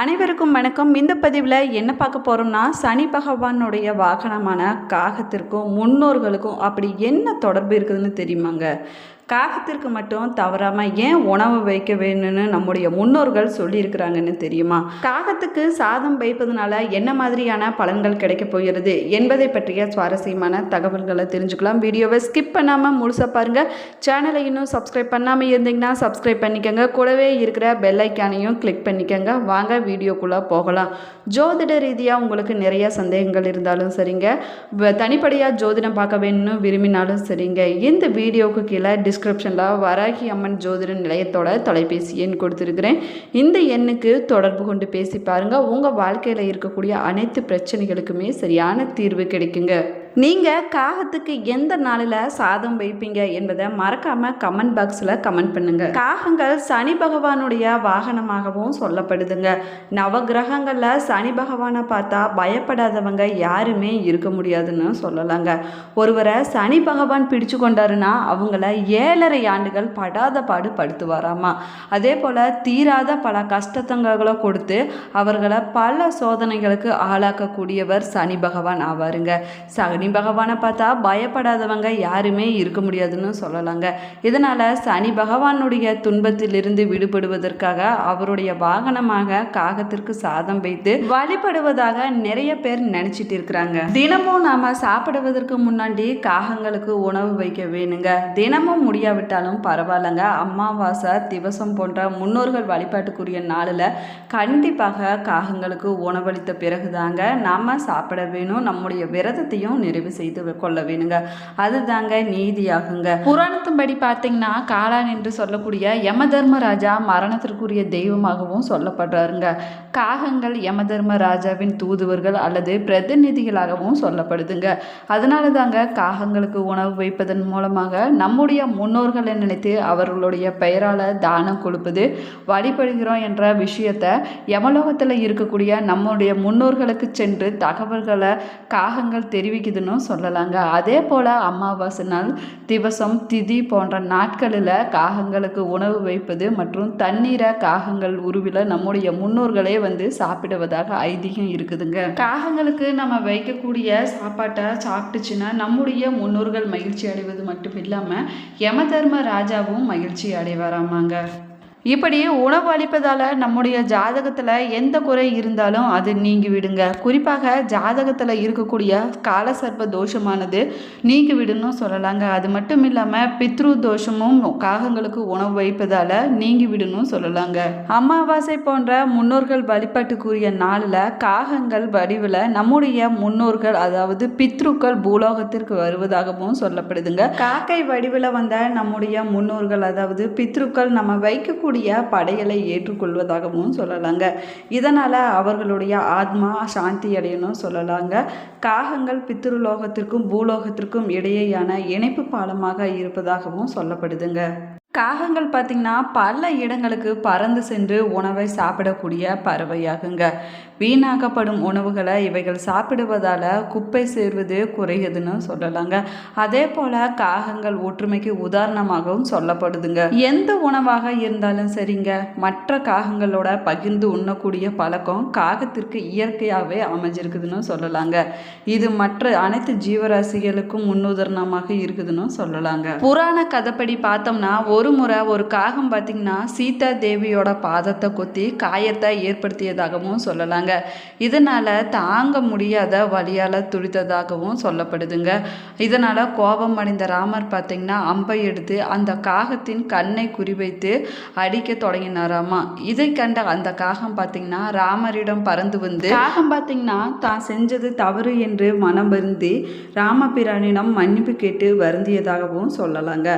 அனைவருக்கும் வணக்கம். இந்த பதிவில் என்ன பார்க்க போகிறோம்னா சனி பகவானுடைய வாகனமான காகத்திற்கும் முன்னோர்களுக்கும் அப்படி என்ன தொடர்பு இருக்குதுன்னு தெரியுமாங்க? காகத்திற்கு மட்டும் தவறாமல் ஏன் உணவு வைக்க வேணும்னு நம்முடைய முன்னோர்கள் சொல்லியிருக்கிறாங்கன்னு தெரியுமா? காகத்துக்கு சாதம் வைப்பதனால என்ன மாதிரியான பலன்கள் கிடைக்க போகிறது என்பதை பற்றிய சுவாரஸ்யமான தகவல்களை தெரிஞ்சுக்கலாம். வீடியோவை ஸ்கிப் பண்ணாமல் முழுசாக பாருங்கள் சேனலை இன்னும் சப்ஸ்கிரைப் பண்ணாமல் இருந்தீங்கன்னா சப்ஸ்கிரைப் பண்ணிக்கோங்க. கூடவே இருக்கிற பெல் ஐக்கானையும் கிளிக் பண்ணிக்கோங்க. வாங்க வீடியோக்குள்ளே போகலாம். ஜோதிட ரீதியாக உங்களுக்கு நிறைய சந்தேகங்கள் இருந்தாலும் சரிங்க. வ- தனிப்படையாக ஜோதிடம் பார்க்க வேணும்னு விரும்பினாலும் சரிங்க. இந்த வீடியோவுக்கு கீழே டிஸ்கிரிப்ஷனில் வராகி அம்மன் ஜோதிட நிலையத்தோட தொலைபேசி எண் கொடுத்துருக்குறேன். இந்த எண்ணுக்கு தொடர்பு கொண்டு பேசி பாருங்கள் உங்கள் வாழ்க்கையில் இருக்கக்கூடிய அனைத்து பிரச்சனைகளுக்குமே சரியான தீர்வு கிடைக்குங்க. நீங்கள் காகத்துக்கு எந்த நாளில் சாதம் வைப்பீங்க என்பதை மறக்காமல் கமெண்ட் பாக்ஸில் கமெண்ட் பண்ணுங்கள் காகங்கள் சனி பகவானுடைய வாகனமாகவும் சொல்லப்படுதுங்க. நவகிரகங்களில் சனி பகவானை பார்த்தா பயப்படாதவங்க யாருமே இருக்க முடியாதுன்னு சொல்லலாங்க. ஒருவரை சனி பகவான் பிடிச்சு கொண்டாருன்னா அவங்கள ஏழரை ஆண்டுகள் படாத பாடு படுத்து வராமா அதே போல் தீராத பல கஷ்டத்தங்களை கொடுத்து அவர்களை பல சோதனைகளுக்கு ஆளாக்கக்கூடியவர் சனி பகவான் ஆவாருங்க. சனி பகவானை பார்த்தா பயப்படாதவங்க யாருமே இருக்க முடியாதுன்னு சொல்லலாங்க. இதனால் சனி பகவானுடைய துன்பத்திலிருந்து விடுபடுவதற்காக அவருடைய வாகனமாக காகத்திற்கு சாதம் வைத்து வழிபடுவதாக நிறைய பேர் நினைச்சிட்டு இருக்கிறாங்க. தினமும் நாம சாப்பிடுவதற்கு முன்னாடி காகங்களுக்கு உணவு வைக்க வேணுங்க. தினமும் முடியாவிட்டாலும் பரவாயில்லைங்க. அமாவாசை திவசம் போன்ற முன்னோர்கள் வழிபாட்டுக்குரிய நாளில் கண்டிப்பாக காகங்களுக்கு உணவளித்த பிறகுதாங்க நாம சாப்பிட வேணும். நம்முடைய விரதத்தையும் நிறைவு செய்து கொள்ள வேணுங்க. அதுதாங்க நீதியாகுங்க. புராணத்தின்படி பார்த்தீங்கன்னா காளான் என்று சொல்லக்கூடிய யம தர்மராஜா மரணத்திற்குரிய தெய்வமாகவும் சொல்லப்படுறாருங்க. காகங்கள் யம தர்மராஜாவின் தூதுவர்கள் அல்லது பிரதிநிதிகளாகவும் சொல்லப்படுதுங்க. அதனால தாங்க காகங்களுக்கு உணவு வைப்பதன் மூலமாக நம்முடைய முன்னோர்களை நினைத்து அவர்களுடைய பெயரால் தானம் கொடுப்பது வழிபடுகிறோம் என்ற விஷயத்தை யமலோகத்தில் இருக்கக்கூடிய நம்முடைய முன்னோர்களுக்கு சென்று தகவல்களை காகங்கள் தெரிவிக்குதுன்னு சொல்லலாங்க. அதே போல் அமாவாசை நாள் திவசம் திதி போன்ற நாட்களில் காகங்களுக்கு உணவு வைப்பது மற்றும் தண்ணீரை காகங்கள் உருவில் நம்முடைய முன்னோர்களே வந்து சாப்பிடுவதாக ஐதீகம் இருக்குதுங்க. காகங்களுக்கு நம்ம வைக்கக்கூடிய சாப்பாட்டை சாப்பிட்டுச்சுன்னா நம்முடைய முன்னோர்கள் மகிழ்ச்சி அடைவது மட்டும் இல்லாமல் யமதர்ம ராஜாவும் மகிழ்ச்சி அடைவாராமாங்க. இப்படி உணவு அளிப்பதால் நம்முடைய ஜாதகத்தில் எந்த குறை இருந்தாலும் அது நீங்கி விடுங்க. குறிப்பாக ஜாதகத்தில் இருக்கக்கூடிய காலசர்ப்ப தோஷமானது நீங்கி விடுன்னு சொல்லலாங்க. அது மட்டும் இல்லாமல் பித்ரு தோஷமும் காகங்களுக்கு உணவு வைப்பதால் நீங்கி விடுன்னு சொல்லலாங்க. அமாவாசை போன்ற முன்னோர்கள் வழிபாட்டுக்குரிய நாளில் காகங்கள் வடிவில் நம்முடைய முன்னோர்கள் அதாவது பித்ருக்கள் பூலோகத்திற்கு வருவதாகவும் சொல்லப்படுதுங்க. காக்கை வடிவில் வந்த நம்முடைய முன்னோர்கள் அதாவது பித்ருக்கள் நம்ம வைக்கக்கூடிய படையலை ஏற்றுக்கொள்வதாகவும் சொல்லலாங்க. இதனால் அவர்களுடைய ஆத்மா சாந்தி அடையணும் சொல்லலாங்க. காகங்கள் பித்திருலோகத்திற்கும் பூலோகத்திற்கும் இடையேயான இணைப்பு பாலமாக இருப்பதாகவும் சொல்லப்படுதுங்க. காகங்கள் பார்த்திங்கன்னா பல இடங்களுக்கு பறந்து சென்று உணவை சாப்பிடக்கூடிய பறவையாகுங்க. வீணாக்கப்படும் உணவுகளை இவைகள் சாப்பிடுவதால் குப்பை சேர்வது குறையுதுன்னு சொல்லலாங்க. அதே போல் காகங்கள் ஒற்றுமைக்கு உதாரணமாகவும் சொல்லப்படுதுங்க. எந்த உணவாக இருந்தாலும் சரிங்க. மற்ற காகங்களோட பகிர்ந்து உண்ணக்கூடிய பழக்கம் காகத்திற்கு இயற்கையாகவே அமைஞ்சிருக்குதுன்னு சொல்லலாங்க. இது மற்ற அனைத்து ஜீவராசிகளுக்கும் முன்னுதாரணமாக இருக்குதுன்னு சொல்லலாங்க. புராண கதைப்படி பார்த்தோம்னா ஒரு முறை ஒரு காகம் பார்த்தீங்கன்னா சீதா தேவியோட பாதத்தை கொத்தி காயத்தை ஏற்படுத்தியதாகவும் சொல்லலாங்க. இதனால் தாங்க முடியாத வழியால் துடித்ததாகவும் சொல்லப்படுதுங்க. இதனால் கோபம் அடைந்த ராமர் பார்த்திங்கன்னா அம்பை எடுத்து அந்த காகத்தின் கண்ணை குறிவைத்து அடிக்க தொடங்கினாராமா. இதை கண்ட அந்த காகம் பார்த்தீங்கன்னா ராமரிடம் பறந்து வந்து காகம் பார்த்தீங்கன்னா தான் செஞ்சது தவறு என்று மனம் வருந்தி ராமபிரானிடம் மன்னிப்பு கேட்டு வருந்தியதாகவும் சொல்லலாங்க.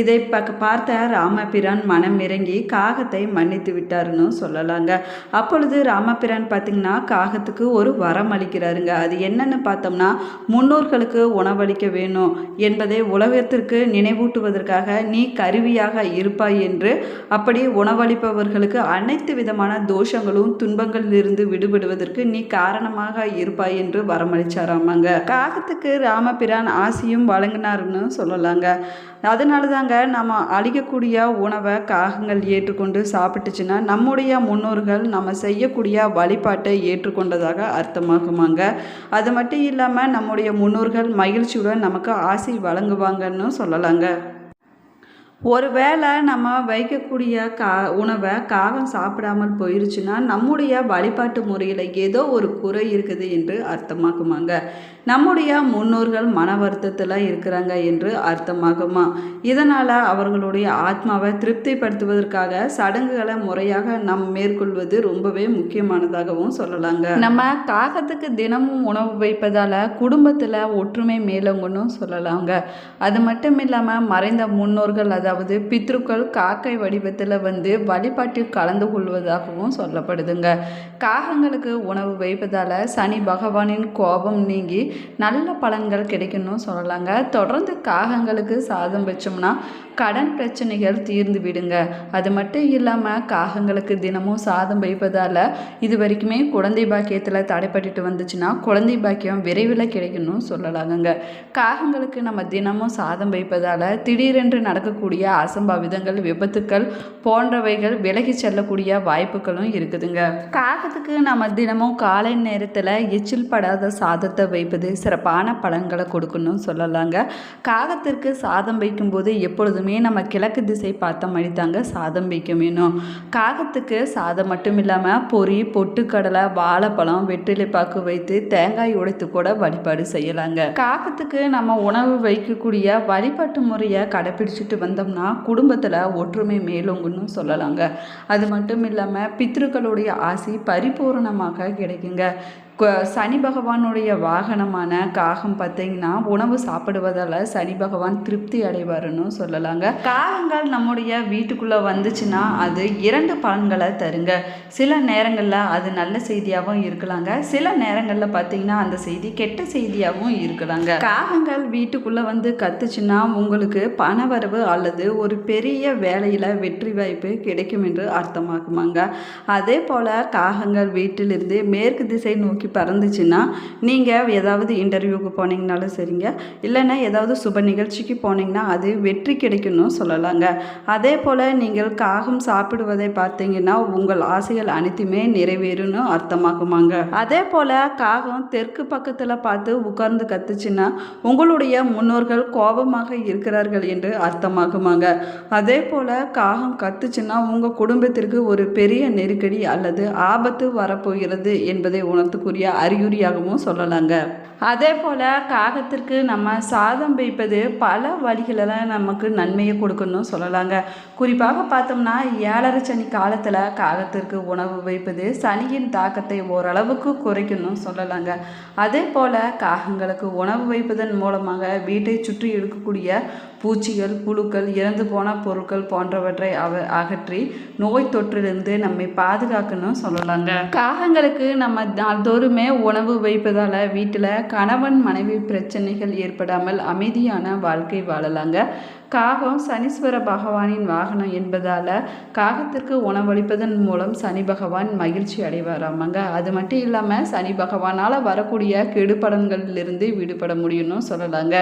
இதை பார்த்த ராமபிரான் மனம் இறங்கி காகத்தை மன்னித்து விட்டாருன்னு சொல்லலாங்க. அப்பொழுது ராமபிரான் பார்த்திங்கன்னா காகத்துக்கு ஒரு வரம் அளிக்கிறாருங்க. அது என்னென்னு பார்த்தோம்னா முன்னோர்களுக்கு உணவளிக்க வேணும் என்பதை உலகத்திற்கு நினைவூட்டுவதற்காக நீ கருவியாக இருப்பாய் என்று அப்படி உணவளிப்பவர்களுக்கு அனைத்து விதமான தோஷங்களும் துன்பங்களிலிருந்து விடுபடுவதற்கு நீ காரணமாக இருப்பாய் என்று வரமளிச்சாராமாங்க. காகத்துக்கு ராமபிரான் ஆசியும் வழங்கினாருன்னு சொல்லலாங்க. அதனால தாங்க நம்ம அழிக்கக்கூடிய உணவை காகங்கள் ஏற்றுக்கொண்டு சாப்பிட்டுச்சுன்னா நம்முடைய முன்னோர்கள் நம்ம செய்யக்கூடிய வழிபாட்டை ஏற்றுக்கொண்டதாக அர்த்தமாகுமாங்க. அது மட்டும் இல்லாமல் நம்முடைய முன்னோர்கள் மகிழ்ச்சியுடன் நமக்கு ஆசை வழங்குவாங்கன்னு சொல்லலாங்க. ஒருவேளை நம்ம வைக்கக்கூடிய கா உணவை காகம் சாப்பிடாமல் போயிருச்சுன்னா நம்முடைய வழிபாட்டு முறையில் ஏதோ ஒரு குறை இருக்குது என்று அர்த்தமாக்குமாங்க நம்முடைய முன்னோர்கள் மன வருத்தத்தில் இருக்கிறாங்க என்று அர்த்தமாகுமா? இதனால் அவர்களுடைய ஆத்மாவை திருப்திப்படுத்துவதற்காக சடங்குகளை முறையாக நம் மேற்கொள்வது ரொம்பவே முக்கியமானதாகவும் சொல்லலாங்க. நம்ம காகத்துக்கு தினமும் உணவு வைப்பதால் குடும்பத்தில் ஒற்றுமை மேலோங்கன்னு சொல்லலாங்க. அது மட்டும் இல்லாமல் மறைந்த முன்னோர்கள் அதாவது பித்ருக்கள் காக்கை வடிவத்தில் வந்து வழிபாட்டில் கலந்து கொள்வதாகவும் சொல்லப்படுதுங்க. காகங்களுக்கு உணவு வைப்பதால் சனி பகவானின் கோபம் நீங்கி நல்ல பலன்கள் கிடைக்கணும்னு சொல்லலாங்க. தொடர்ந்து காகங்களுக்கு சாதம் வச்சோம்னா கடன் பிரச்சனைகள் தீர்ந்து விடுங்க. அது மட்டும் இல்லாமல் காகங்களுக்கு தினமும் சாதம் வைப்பதால் இது வரைக்குமே குழந்தை பாக்கியத்தில் தடைப்பட்டுட்டு வந்துச்சுன்னா குழந்தை பாக்கியம் விரைவில் கிடைக்கணும்னு சொல்லலாங்க காகங்களுக்கு நம்ம தினமும் சாதம் வைப்பதால் திடீரென்று நடக்கக்கூடிய அசம்பாவிதங்கள் விபத்துக்கள் போன்றவைகள் விலகி செல்லக்கூடிய வாய்ப்புகளும் இருக்குதுங்க. காகத்துக்கு நம்ம தினமும் காலை நேரத்தில் எச்சில் படாத சாதத்தை வைப்பது சிறப்பான பலன்களை கொடுக்கணும்னு சொல்லலாங்க. காகத்திற்கு சாதம் வைக்கும்போது எப்பொழுதுமே நம்ம கிழக்கு திசை பார்த்த மாதிரி தாங்க சாதம் வைக்க வேணும். காகத்துக்கு சாதம் மட்டும் இல்லாமல் பொரி பொட்டுக்கடலை வாழைப்பழம் வெற்றிலைப்பாக்கு வைத்து தேங்காய் உடைத்து கூட வழிபாடு செய்யலாங்க. காகத்துக்கு நம்ம உணவு வைக்கக்கூடிய வழிபாட்டு முறையை கடைப்பிடிச்சிட்டு வந்தோம்னா குடும்பத்தில் ஒற்றுமை மேலோங்குன்னு சொல்லலாங்க. அது மட்டும் இல்லாமல் பித்ருக்களுடைய ஆசி பரிபூரணமாக கிடைக்குங்க. சனி பகவானுடைய வாகனமான காகம் பார்த்தீங்கன்னா உணவு சாப்பிடுவதால் சனி பகவான் திருப்தி அடைவாருன்னு சொல்லலாங்க. காகங்கள் நம்முடைய வீட்டுக்குள்ளே வந்துச்சுன்னா அது இரண்டு பலன்களை தருங்க. சில நேரங்களில் அது நல்ல செய்தியாகவும் இருக்கலாங்க. சில நேரங்களில் பார்த்தீங்கன்னா அந்த செய்தி கெட்ட செய்தியாகவும் இருக்கலாங்க. காகங்கள் வீட்டுக்குள்ளே வந்து கத்துச்சுன்னா உங்களுக்கு பணவரவு அல்லது ஒரு பெரிய வேலையில் வெற்றி வாய்ப்பு கிடைக்கும் என்று அர்த்தமாகுமாங்க. அதே போல் காகங்கள் வீட்டிலிருந்து மேற்கு திசை நோக்கி பறந்துச்சுன்னா நீங்கள் ஏதாவது இன்டர்வியூக்கு போனீங்கனாலும் சரிங்க. இல்லைன்னா ஏதாவது சுப நிகழ்ச்சிக்கு போனீங்கன்னா அது வெற்றி கிடைக்கும்னு சொல்லலாங்க. அதே போல் நீங்கள் காகம் சாப்பிடுவதை பார்த்தீங்கன்னா உங்கள் ஆசைகள் அனைத்துமே நிறைவேறும்னு அர்த்தமாகுமாங்க. அதே போல் காகம் தெற்கு பக்கத்தில் பார்த்து உட்கார்ந்து கத்துச்சுன்னா உங்களுடைய முன்னோர்கள் கோபமாக இருக்கிறார்கள் என்று அர்த்தமாகுமாங்க. அதே போல் காகம் கத்துச்சுன்னா உங்கள் குடும்பத்திற்கு ஒரு பெரிய நெருக்கடி அல்லது ஆபத்து வரப்போகிறது என்பதை உணர்த்தக்கூடிய அறிகுறியாகவும் சொல்லலாங்க. அதே போல் காகத்திற்கு நம்ம சாதம் வைப்பது பல வழிகளில் நமக்கு நன்மையை கொடுக்கணும்னு சொல்லலாங்க. குறிப்பாக பார்த்தோம்னா ஏழரை சனி காலத்தில் காகத்திற்கு உணவு வைப்பது சனியின் தாக்கத்தை ஓரளவுக்கு குறைக்கணும்னு சொல்லலாங்க. அதே போல் காகங்களுக்கு உணவு வைப்பதன் மூலமாக வீட்டை சுற்றி இருக்கக்கூடிய பூச்சிகள் புழுக்கள் இறந்து போன பொருட்கள் போன்றவற்றை அவ அகற்றி நோய் தொற்றிலிருந்து நம்மை பாதுகாக்கணும் சொல்லலாங்க. காகங்களுக்கு நம்ம நாள்தோறும் உணவு வைப்பதால் வீட்டில் கணவன் மனைவி பிரச்சனைகள் ஏற்படாமல் அமைதியான வாழ்க்கை வாழலாங்க. காகம் சனீஸ்வர பகவானின் வாகனம் என்பதால் காகத்திற்கு உணவளிப்பதன் மூலம் சனி பகவான் மகிழ்ச்சி அடைவாராமாங்க அது மட்டும் இல்லாமல் சனி பகவானால் வரக்கூடிய கெடுபடன்களிலிருந்து விடுபட முடியும்னு சொல்லலாங்க.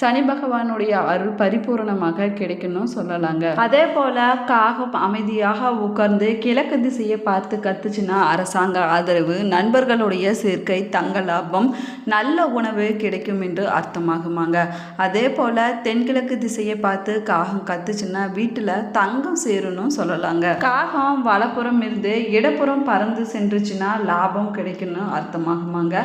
சனி பகவானுடைய அருள் பரிபூரணமாக கிடைக்கணும் சொல்லலாங்க. அதே போல் காகம் அமைதியாக உட்கார்ந்து கிழக்கு திசையை பார்த்து கத்துச்சுன்னா அரசாங்க ஆதரவு நண்பர்களுடைய சேர்க்கை தங்க லாபம் நல்ல உணவு கிடைக்கும் என்று அர்த்தமாகுமாங்க. அதே போல் தென்கிழக்கு திசையை பார்த்து பார்த்து காகம் கத்துச்சுன்னா வீட்டில் தங்கம் சேரும்னு சொல்லலாங்க. காகம் வலப்புறம் இருந்து இடப்புறம் பறந்து சென்றுச்சுன்னா லாபம் கிடைக்கும்னு அர்த்தமாகுமாங்க.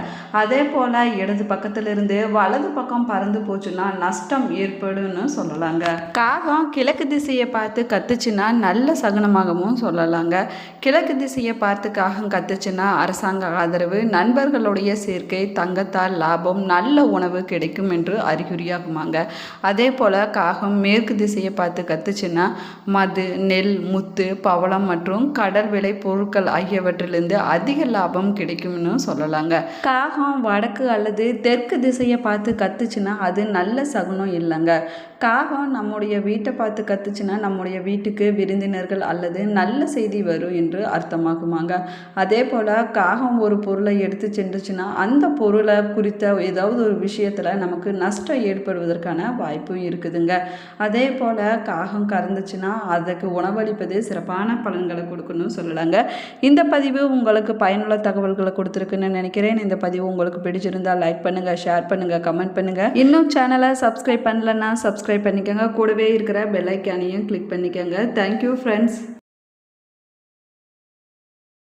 அதே போல் இடது பக்கத்துல இருந்து வலது பக்கம் பறந்து போச்சுன்னா நஷ்டம் ஏற்படும்னு சொல்லலாங்க. காகம் கிழக்கு திசையை பார்த்து கத்துச்சுன்னா நல்ல சகுனமாகவும் சொல்லலாங்க. கிழக்கு திசையை பார்த்து காகம் கத்துச்சுன்னா அரசாங்க ஆதரவு நண்பர்களுடைய சேர்க்கை தங்கத்தால் லாபம் நல்ல உணவு கிடைக்கும் என்று அறிகுறியாகுமாங்க. அதே போல் காகம் மேற்கு திசையை பார்த்து கத்துச்சுன்னா மது நெல் முத்து பவளம் மற்றும் கடல் விலை பொருட்கள் ஆகியவற்றிலிருந்து அதிக லாபம் கிடைக்கும்னு சொல்லலாங்க. காகம் வடக்கு அல்லது தெற்கு திசையை பார்த்து கத்துச்சுன்னா அது நல்ல சகுனம் இல்லைங்க. காகம் நம்முடைய வீட்டை பார்த்து கத்துச்சுன்னா நம்முடைய வீட்டுக்கு விருந்தினர்கள் அல்லது நல்ல செய்தி வரும் என்று அர்த்தமாகுமாங்க. அதே போல் காகம் ஒரு பொருளை எடுத்து சென்றுச்சுன்னா அந்த பொருளை குறித்த ஏதாவது ஒரு விஷயத்தில் நமக்கு நஷ்டம் ஏற்படுவதற்கான வாய்ப்பும் இருக்குதுங்க. அதே போல் காகம் கறந்துச்சுன்னா அதுக்கு உணவளிப்பது சிறப்பான பலன்களை கொடுக்கணும்னு சொல்லலாங்க. இந்த பதிவு உங்களுக்கு பயனுள்ள தகவல்களை கொடுத்துருக்குன்னு நினைக்கிறேன். இந்த பதிவு உங்களுக்கு பிடிச்சிருந்தால் லைக் பண்ணுங்கள் ஷேர் பண்ணுங்கள் கமெண்ட் பண்ணுங்கள் இன்னும் சேனலை சப்ஸ்கிரைப் பண்ணலன்னா சப்ஸ்கிரைப் பண்ணிக்கோங்க. கூடவே இருக்கிற பெல் ஐக்கானையும் கிளிக் பண்ணிக்கோங்க. Thank you friends